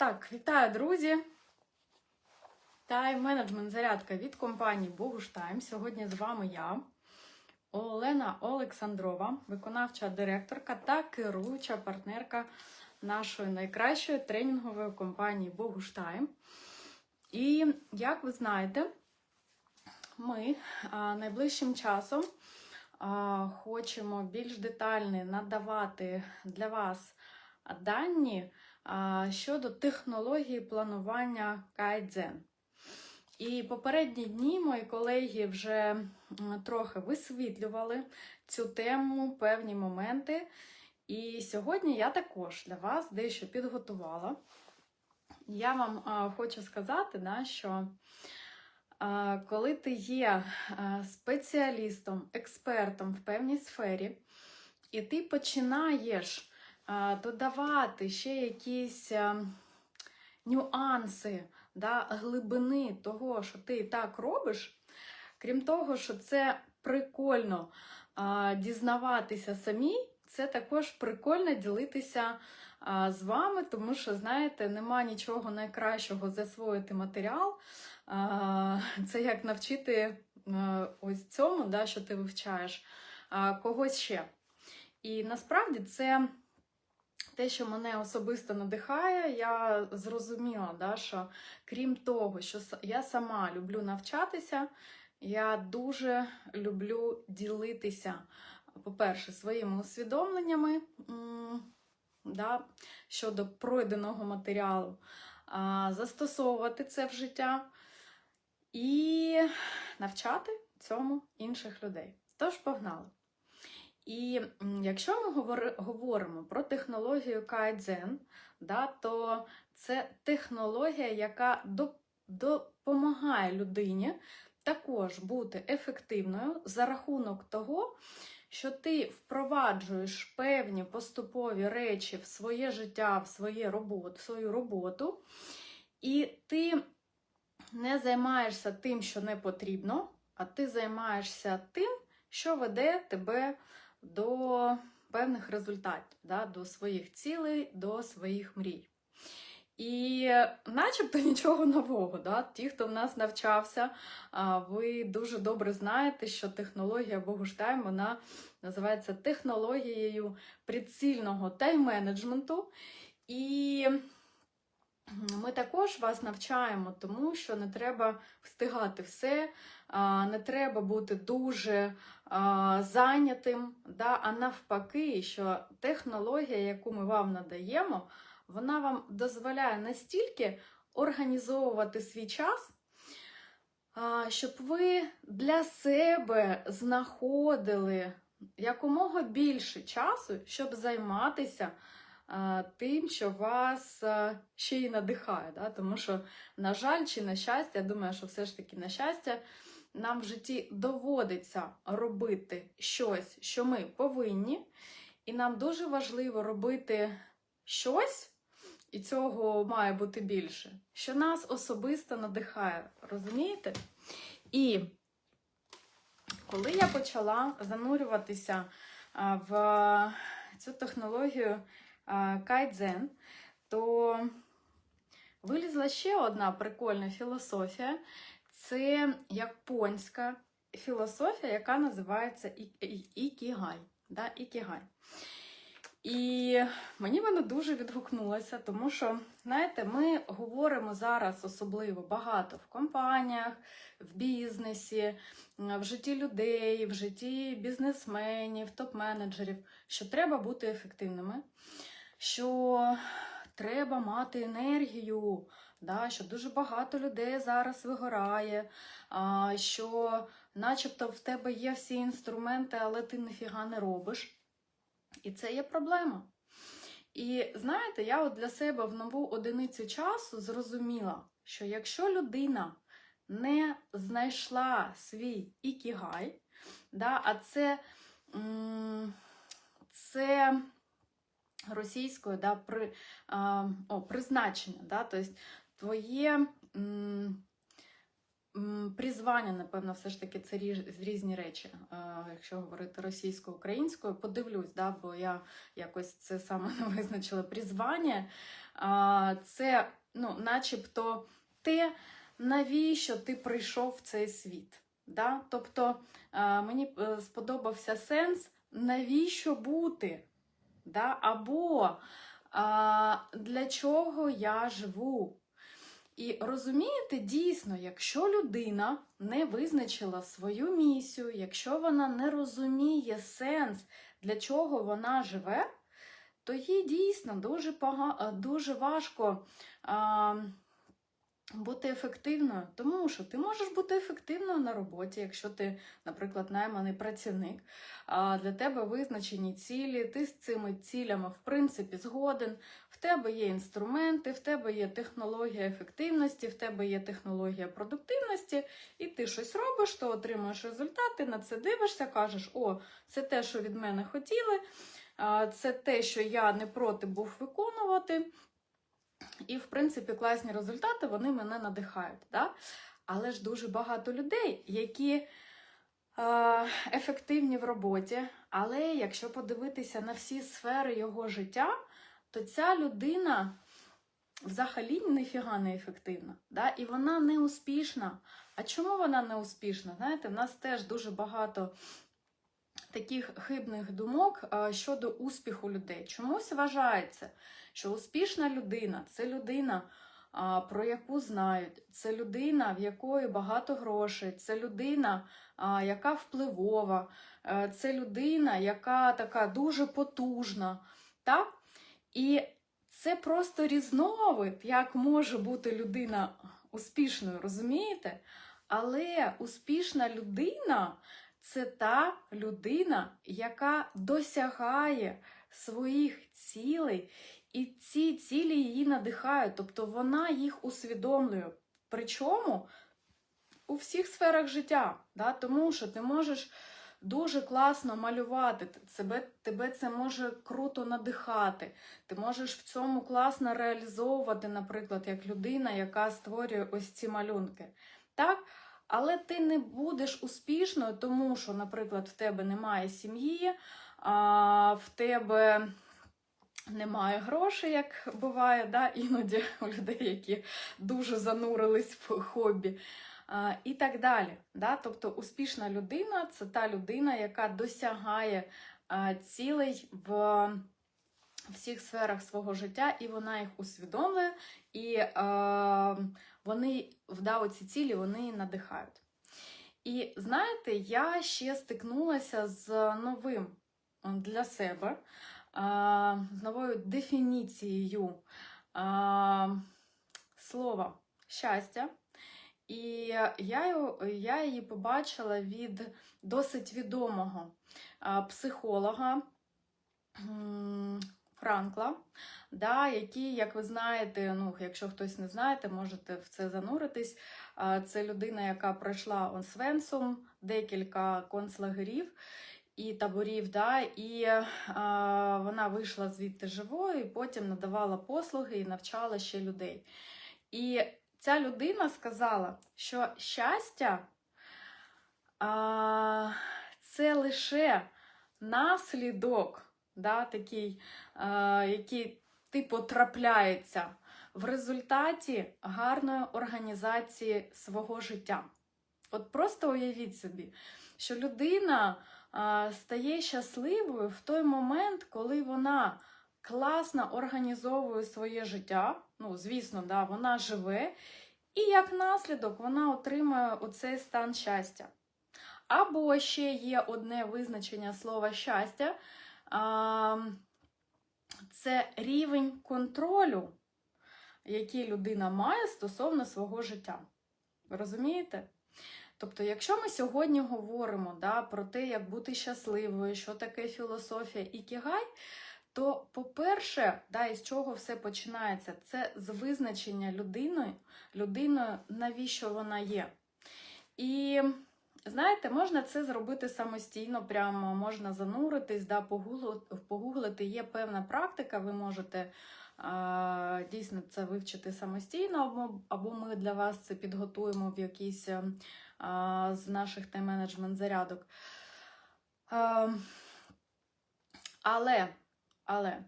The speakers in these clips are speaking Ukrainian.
Так, вітаю, друзі! Тайм-менеджмент зарядка від компанії Богуштайм. Сьогодні з вами я, Олена Олександрова, виконавча директорка та керуюча партнерка нашої найкращої тренінгової компанії Богуштайм. І, як ви знаєте, ми найближчим часом хочемо більш детально надавати для вас дані щодо технології планування кайдзен. І попередні дні мої колеги вже трохи висвітлювали цю тему, певні моменти. І сьогодні я також для вас дещо підготувала. Я вам хочу сказати, да, що коли ти є спеціалістом, експертом в певній сфері, і ти починаєш додавати ще якісь нюанси, да, глибини того, що ти так робиш, крім того, що це прикольно дізнаватися самі, це також прикольно ділитися з вами, тому що, знаєте, нема нічого найкращого засвоїти матеріал. Це як навчити а, ось цьому, да, що ти вивчаєш, когось ще. І насправді це те, що мене особисто надихає, я зрозуміла, да, що крім того, що я сама люблю навчатися, я дуже люблю ділитися, по-перше, своїми усвідомленнями да, щодо пройденого матеріалу, застосовувати це в життя і навчати цьому інших людей. Тож погнали! І якщо ми говори- говоримо про технологію Кайдзен, да, то це технологія, яка до- допомагає людині також бути ефективною за рахунок того, що ти впроваджуєш певні поступові речі в своє життя, в своє робот, в свою роботу, і ти не займаєшся тим, що не потрібно, а ти займаєшся тим, що веде тебе до певних результатів, да, до своїх цілей, до своїх мрій. І начебто нічого нового. Да? Ті, хто в нас навчався, ви дуже добре знаєте, що технологія Богуштайм вона називається технологією прицільного тайм-менеджменту. І ми також вас навчаємо, тому що не треба встигати все, не треба бути дуже зайнятим, да? а навпаки, що технологія, яку ми вам надаємо, вона вам дозволяє настільки організовувати свій час, щоб ви для себе знаходили якомога більше часу, щоб займатися тим, що вас ще й надихає. Да? Тому що, на жаль, чи на щастя, я думаю, що все ж таки на щастя, нам в житті доводиться робити щось, що ми повинні, і нам дуже важливо робити щось, і цього має бути більше, що нас особисто надихає, розумієте? І коли я почала занурюватися в цю технологію кайдзен, то вилізла ще одна прикольна філософія. Це японська філософія, яка називається ікігай. Да? ікігай. І мені вона дуже відгукнулася, тому що, знаєте, ми говоримо зараз особливо багато в компаніях, в бізнесі, в житті людей, в житті бізнесменів, топ-менеджерів, що треба бути ефективними, що треба мати енергію, да, що дуже багато людей зараз вигорає, а, що начебто в тебе є всі інструменти, але ти ніфіга не робиш. І це є проблема. І знаєте, я от для себе в нову одиницю часу зрозуміла, що якщо людина не знайшла свій ікігай, да, а це, це російською да, при, а, о, призначення, да, тобто твоє м, м, призвання, напевно, все ж таки це різ- різні речі, е, якщо говорити російською українською, подивлюсь, да, бо я якось це саме не визначила. Призвання а, це, ну, начебто, те, навіщо ти прийшов в цей світ. Да? Тобто а, мені е, сподобався сенс, навіщо бути? Да? Або а, для чого я живу? І розумієте, дійсно, якщо людина не визначила свою місію, якщо вона не розуміє сенс, для чого вона живе, то їй дійсно дуже, пога... дуже важко а, бути ефективною. Тому що ти можеш бути ефективною на роботі, якщо ти, наприклад, найманий працівник, а для тебе визначені цілі, ти з цими цілями, в принципі, згоден. В тебе є інструменти, в тебе є технологія ефективності, в тебе є технологія продуктивності, і ти щось робиш, то отримуєш результати, на це дивишся, кажеш, о, це те, що від мене хотіли, це те, що я не проти був виконувати. І, в принципі, класні результати вони мене надихають. Да? Але ж дуже багато людей, які е, ефективні в роботі, але якщо подивитися на всі сфери його життя, то ця людина взагалі ніфіга не ефективна. Да? І вона не успішна. А чому вона не успішна? Знаєте, в нас теж дуже багато таких хибних думок щодо успіху людей. Чомусь вважається, що успішна людина це людина, про яку знають, це людина, в якої багато грошей, це людина, яка впливова, е, це людина, яка така дуже потужна. Так? І це просто різновид, як може бути людина успішною, розумієте? Але успішна людина це та людина, яка досягає своїх цілей, і ці цілі її надихають, тобто вона їх усвідомлює. Причому у всіх сферах життя, да? тому що ти можеш дуже класно малювати, тебе, тебе це може круто надихати. Ти можеш в цьому класно реалізовувати, наприклад, як людина, яка створює ось ці малюнки. Так? Але ти не будеш успішною, тому що, наприклад, в тебе немає сім'ї, в тебе немає грошей, як буває, да? іноді у людей, які дуже занурились в хобі. І так далі. Да? Тобто успішна людина це та людина, яка досягає цілей в всіх сферах свого життя, і вона їх усвідомлює, і вони вдав ці цілі вони надихають. І знаєте, я ще стикнулася з новим для себе, з новою дефініцією слова щастя. І я, я її побачила від досить відомого психолога Франкла, да, який, як ви знаєте, ну, якщо хтось не знаєте, можете в це зануритись. Це людина, яка пройшла Освенцум, декілька концлагерів і таборів, да, і а, вона вийшла звідти живою, і потім надавала послуги і навчала ще людей. І ця людина сказала, що щастя а, це лише наслідок да, такий, е, який типу трапляється в результаті гарної організації свого життя. От просто уявіть собі, що людина е, стає щасливою в той момент, коли вона класно організовує своє життя. Ну, звісно, да, вона живе, і як наслідок вона отримує оцей стан щастя. Або ще є одне визначення слова щастя це рівень контролю, який людина має стосовно свого життя. Розумієте? Тобто, якщо ми сьогодні говоримо да, про те, як бути щасливою, що таке філософія ікігай, то, по-перше, да, із чого все починається, це з визначення людиною, людиною, навіщо вона є. І Знаєте, можна це зробити самостійно, прямо можна зануритись, да, погуглити. Є певна практика, ви можете а, дійсно це вивчити самостійно, або, або ми для вас це підготуємо в якийсь а, з наших тайм-менеджмент зарядок. А, але, але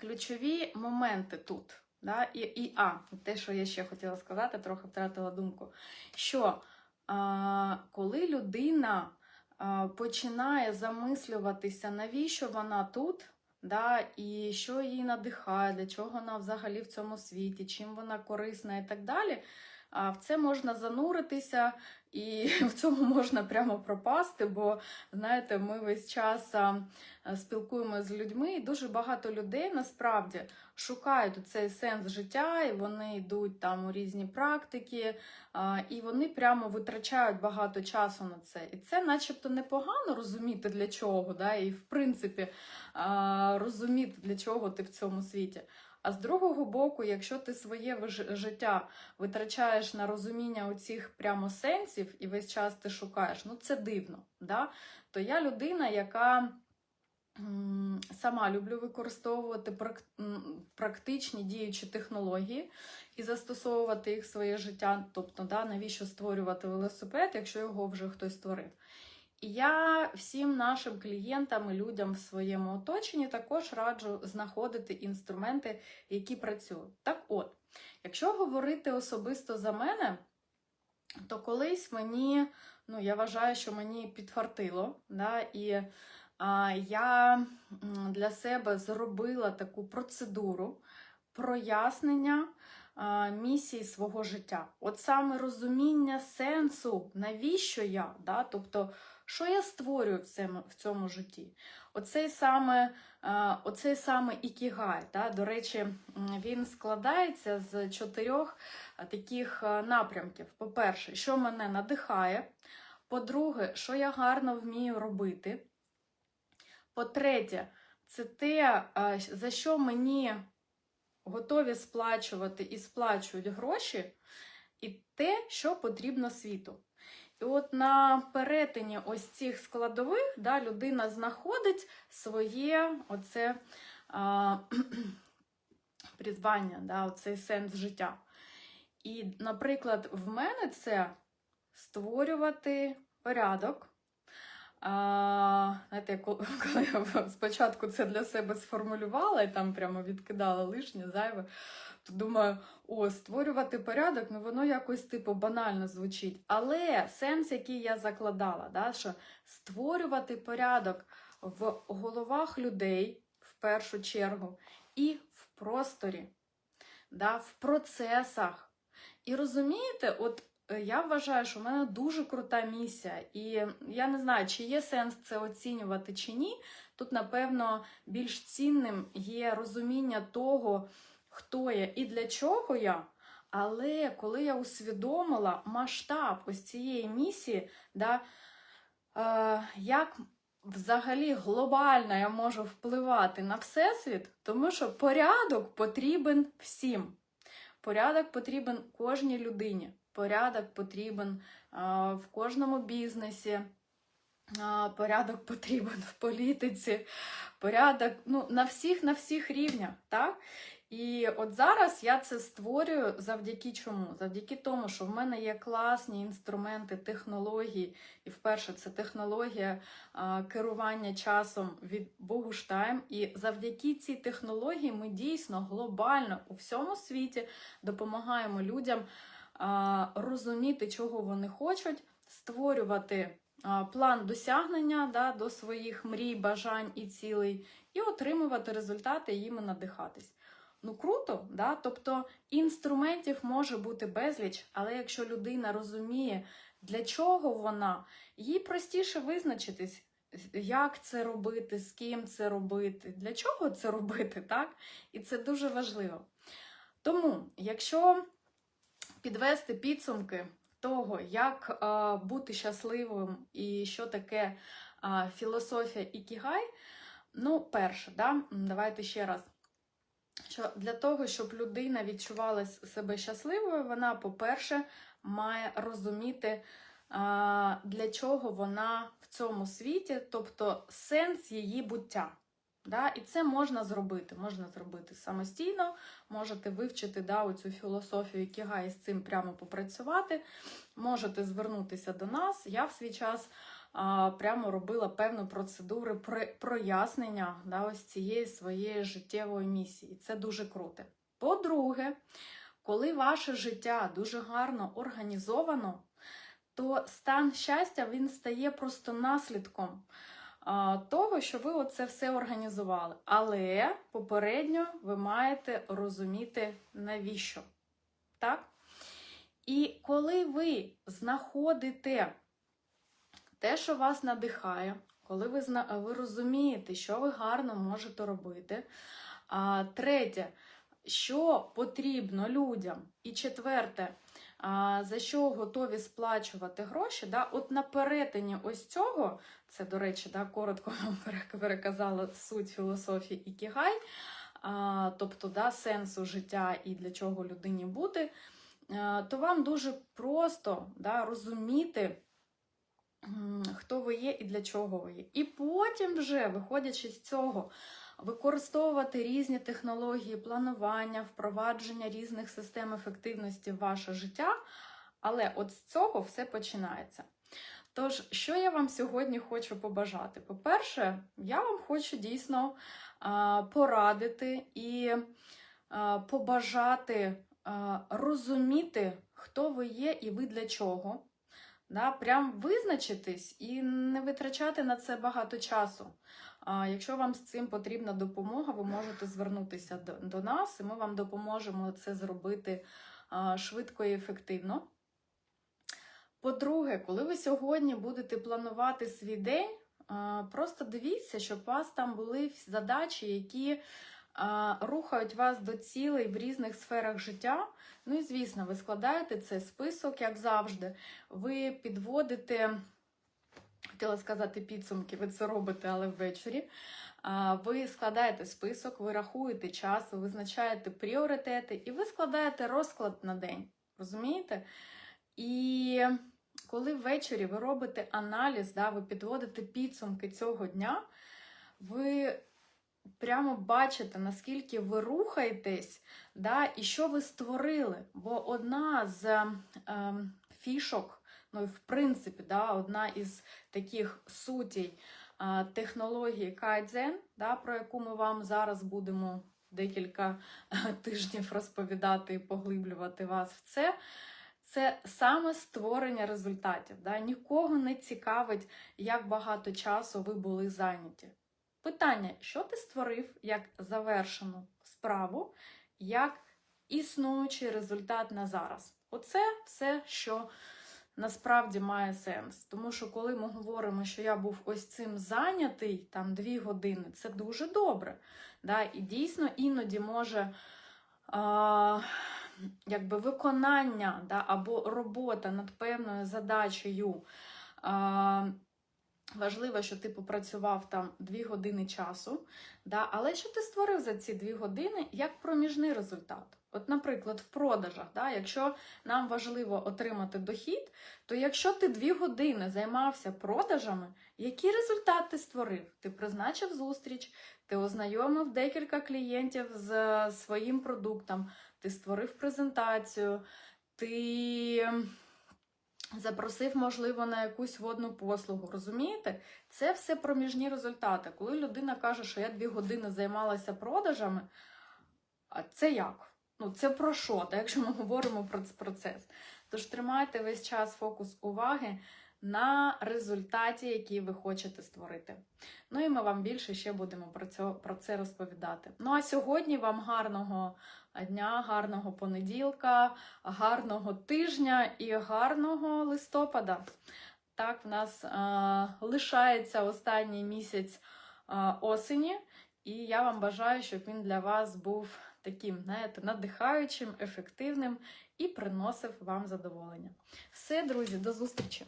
ключові моменти тут. Да? І, і а, те, що я ще хотіла сказати, трохи втратила думку. Що коли людина починає замислюватися, навіщо вона тут, да, і що її надихає, для чого вона взагалі в цьому світі, чим вона корисна і так далі, в це можна зануритися і в цьому можна прямо пропасти, бо, знаєте, ми весь час спілкуємося з людьми, і дуже багато людей насправді шукають цей сенс життя, і вони йдуть там у різні практики, і вони прямо витрачають багато часу на це. І це, начебто, непогано розуміти для чого, да, і в принципі розуміти, для чого ти в цьому світі. А з другого боку, якщо ти своє життя витрачаєш на розуміння оцих прямо сенсів і весь час ти шукаєш, ну це дивно. Да? То я людина, яка сама люблю використовувати практичні діючі технології і застосовувати їх в своє життя. Тобто, да, навіщо створювати велосипед, якщо його вже хтось створив. І я всім нашим клієнтам і людям в своєму оточенні також раджу знаходити інструменти, які працюють. Так от, якщо говорити особисто за мене, то колись мені, ну я вважаю, що мені підфартило, да, і а, я для себе зробила таку процедуру прояснення а, місії свого життя. От саме розуміння сенсу, навіщо я, да, тобто, що я створюю в цьому, в цьому житті. Оцей саме, оцей саме ікігай, да, до речі, він складається з чотирьох таких напрямків. По-перше, що мене надихає. По-друге, що я гарно вмію робити. По-третє, це те, за що мені готові сплачувати і сплачують гроші, і те, що потрібно світу. І от на перетині ось цих складових да, людина знаходить своє оце а, призвання, да, оцей сенс життя. І, наприклад, в мене це створювати порядок. А, знаєте, коли я спочатку це для себе сформулювала і там прямо відкидала лишнє, зайве, то думаю, о, створювати порядок, ну воно якось типу банально звучить. Але сенс, який я закладала, да, що створювати порядок в головах людей в першу чергу і в просторі, да, в процесах. І розумієте, от е, я вважаю, що в мене дуже крута місія, і я не знаю, чи є сенс це оцінювати чи ні. Тут, напевно, більш цінним є розуміння того, хто я і для чого я. Але коли я усвідомила масштаб ось цієї місії, да, е, як взагалі глобально я можу впливати на Всесвіт, тому що порядок потрібен всім. Порядок потрібен кожній людині. Порядок потрібен а, в кожному бізнесі. а, Порядок потрібен в політиці, порядок ну, на всіх на всіх рівнях. Так? І от зараз я це створюю завдяки чому? Завдяки тому, що в мене є класні інструменти, технології, і вперше це технологія а, керування часом від Богуштайм. І завдяки цій технології ми дійсно глобально у всьому світі допомагаємо людям а, розуміти, чого вони хочуть, створювати план досягнення да, до своїх мрій, бажань і цілей, і отримувати результати, і їми надихатись. Ну круто, да? тобто інструментів може бути безліч, але якщо людина розуміє, для чого вона, їй простіше визначитись, як це робити, з ким це робити, для чого це робити, так? І це дуже важливо. Тому, якщо підвести підсумки того, як е, бути щасливим і що таке е, філософія ікігай, ну, перше, да? давайте ще раз що для того, щоб людина відчувала себе щасливою, вона, по-перше, має розуміти для чого вона в цьому світі, тобто сенс її буття. Да? І це можна зробити. Можна зробити самостійно, можете вивчити да, оцю філософію Кігай і з цим прямо попрацювати. Можете звернутися до нас. Я в свій час прямо робила певну процедуру прояснення да, ось цієї своєї життєвої місії. Це дуже круто. По-друге, коли ваше життя дуже гарно організовано, то стан щастя він стає просто наслідком того, що ви оце все організували. Але попередньо ви маєте розуміти, навіщо. Так? І коли ви знаходите те, що вас надихає, коли ви, ви розумієте, що ви гарно можете робити. А, третє, що потрібно людям. І четверте, а, за що готові сплачувати гроші. Да? От на перетині ось цього, це, до речі, да, коротко вам переказала суть філософії Ікігай, а, тобто да, сенсу життя і для чого людині бути, а, то вам дуже просто да, розуміти, хто ви є і для чого ви є. І потім, вже, виходячи з цього, використовувати різні технології планування, впровадження різних систем ефективності в ваше життя. Але от з цього все починається. Тож, що я вам сьогодні хочу побажати? По-перше, я вам хочу дійсно порадити і побажати розуміти, хто ви є і ви для чого. Да, прям визначитись і не витрачати на це багато часу. А, якщо вам з цим потрібна допомога, ви можете звернутися до, до нас, і ми вам допоможемо це зробити а, швидко і ефективно. По-друге, коли ви сьогодні будете планувати свій день, а, просто дивіться, щоб у вас там були задачі, які рухають вас до цілей в різних сферах життя. Ну і звісно, ви складаєте цей список, як завжди. Ви підводите, хотіла сказати підсумки, ви це робите, але ввечері. Ви складаєте список, ви рахуєте час, ви визначаєте пріоритети, і ви складаєте розклад на день. Розумієте? І коли ввечері ви робите аналіз, да, ви підводите підсумки цього дня, ви прямо бачите, наскільки ви рухаєтесь, да, і що ви створили. Бо одна з е, фішок, ну в принципі, да, одна із таких сутей е, технології Кайдзен, да, про яку ми вам зараз будемо декілька е, тижнів розповідати і поглиблювати вас в це. Це саме створення результатів. Да? Нікого не цікавить, як багато часу ви були зайняті. Питання: що ти створив як завершену справу, як існуючий результат на зараз? Оце все, що насправді має сенс. Тому що, коли ми говоримо, що я був ось цим зайнятий там дві години, це дуже добре. Да? І дійсно іноді може. А, якби виконання да, або робота над певною задачею. Важливо, що ти попрацював там дві години часу, да, але що ти створив за ці дві години як проміжний результат? От, наприклад, в продажах, да, якщо нам важливо отримати дохід, то якщо ти дві години займався продажами, який результат ти створив? Ти призначив зустріч, ти ознайомив декілька клієнтів з своїм продуктом, ти створив презентацію, ти запросив, можливо, на якусь водну послугу. Розумієте? Це все проміжні результати. Коли людина каже, що я дві години займалася продажами, а це як? Ну, це про що? Та якщо ми говоримо про процес. Тож тримайте весь час фокус уваги на результаті, який ви хочете створити. Ну і ми вам більше ще будемо про це, про це розповідати. Ну а сьогодні вам гарного дня, гарного понеділка, гарного тижня і гарного листопада. Так, в нас а, лишається останній місяць а, осені, і я вам бажаю, щоб він для вас був таким, знаєте, надихаючим, ефективним і приносив вам задоволення. Все, друзі, до зустрічі!